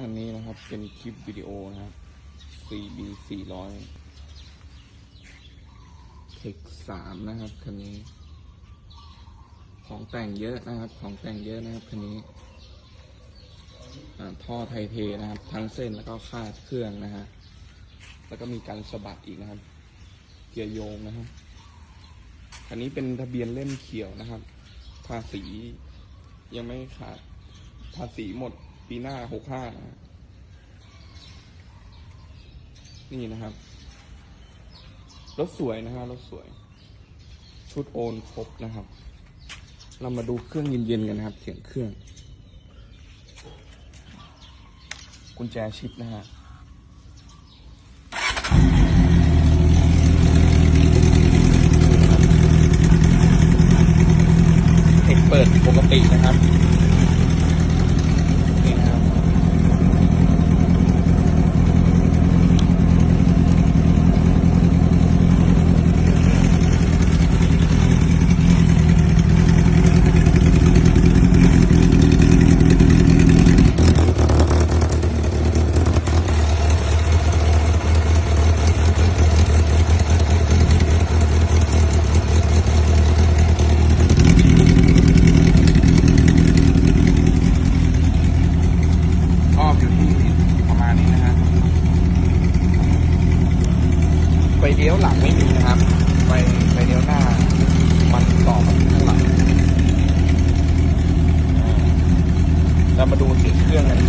อันนี้นะครับเป็นคลิปวิดีโอนะครับ 4B 400เทคสามนะครับคันนี้ ของแต่งเยอะนะครับ ของแต่งเยอะนะครับคันนี้ท่อไทเทนะครับ ทั้งเส้นแล้วก็คาดเครื่องนะฮะแล้วก็มีการสะบัดอีกนะครับ เกียร์โยงนะครับคันนี้เป็นทะเบียนเล่มเขียวนะครับ ภาษียังไม่ขาดภาษีหมด ปีหน้าหกห้านะนี่นะครับ รถสวยนะฮะรถสวย ชุดโอนครบนะครับ เรามาดูเครื่องเย็นๆกันนะครับ เสียงเครื่อง กุญแจชิปนะฮะเทคเปิดปกตินะครับ นี่นะครับ รอบอยู่ที่ประมาณนี้นะฮะไฟ เลี้ยวหลังไม่มีนะครับไฟไฟเลี้ยวหน้า มันต่อมาข้างหลังเรามาดูเสียงเครื่องกัน